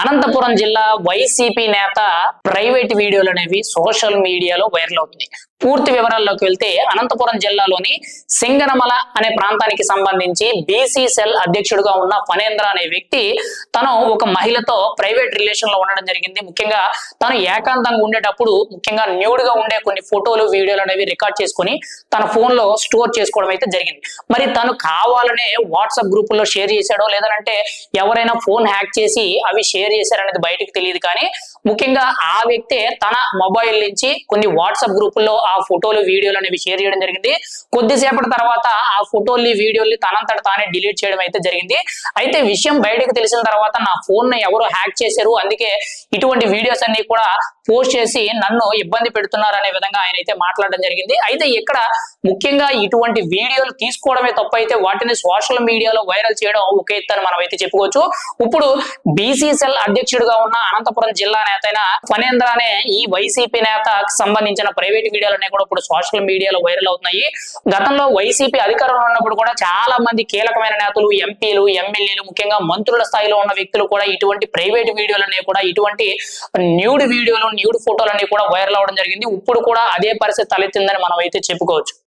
అనంతపురం జిల్లా వైసీపీ నేత ప్రైవేట్ వీడియోలు అనేవి సోషల్ మీడియాలో వైరల్ అవుతున్నాయి. పూర్తి వివరాల్లోకి వెళ్తే అనంతపురం జిల్లాలోని సింగనమల అనే ప్రాంతానికి సంబంధించి బీసీ సెల్ అధ్యక్షుడిగా ఉన్న ఫనేంద్ర అనే వ్యక్తి తను ఒక మహిళతో ప్రైవేట్ రిలేషన్లో ఉండడం జరిగింది. ముఖ్యంగా తను ఏకాంతంగా ఉండేటప్పుడు ముఖ్యంగా న్యూడ్గా ఉండే కొన్ని ఫోటోలు వీడియోలు అనేవి రికార్డ్ చేసుకొని తన ఫోన్లో స్టోర్ చేసుకోవడం అయితే జరిగింది. మరి తను కావాలనే వాట్సాప్ గ్రూపుల్లో షేర్ చేశాడో లేదంటే ఎవరైనా ఫోన్ హ్యాక్ చేసి అవి షేర్ చేశారనేది బయటకు తెలియదు. కానీ ముఖ్యంగా ఆ వ్యక్తే తన మొబైల్ నుంచి కొన్ని వాట్సాప్ గ్రూపుల్లో ఆ ఫోటోలు వీడియోలు అనేవి షేర్ చేయడం జరిగింది. కొద్దిసేపటి తర్వాత ఆ ఫోటోల్ని వీడియోల్ని తనంతట తానే డిలీట్ చేయడం అయితే జరిగింది. అయితే విషయం బయటకు తెలిసిన తర్వాత నా ఫోన్ని ఎవరు హ్యాక్ చేశారు అందుకే ఇటువంటి వీడియోస్ అన్ని కూడా పోస్ట్ చేసి నన్ను ఇబ్బంది పెడుతున్నారు అనే విధంగా ఆయన అయితే మాట్లాడడం జరిగింది. అయితే ఇక్కడ ముఖ్యంగా ఇటువంటి వీడియోలు తీసుకోవడమే తప్ప అయితే వాటిని సోషల్ మీడియాలో వైరల్ చేయడం ఒక ఎత్తు అని మనం అయితే చెప్పుకోవచ్చు. ఇప్పుడు బీసీసీఎల్ అధ్యక్షుడిగా ఉన్న అనంతపురం జిల్లా నేత అయిన ఫణేంద్ర అనే ఈ వైసీపీ నేతకు సంబంధించిన ప్రైవేట్ వీడియోలు అనేవి కూడా ఇప్పుడు సోషల్ మీడియాలో వైరల్ అవుతున్నాయి. గతంలో వైసీపీ అధికారంలో ఉన్నప్పుడు కూడా చాలా మంది కీలకమైన నేతలు ఎంపీలు ఎమ్మెల్యేలు ముఖ్యంగా మంత్రుల స్థాయిలో ఉన్న వ్యక్తులు కూడా ఇటువంటి ప్రైవేట్ వీడియోలు అనేవి కూడా ఇటువంటి న్యూడ్ వీడియోలు న్యూడ్ ఫోటోలు అనేవి కూడా వైరల్ అవడం జరిగింది. ఇప్పుడు కూడా అదే పరిస్థితి తలెత్తిందని మనం అయితే చెప్పుకోవచ్చు.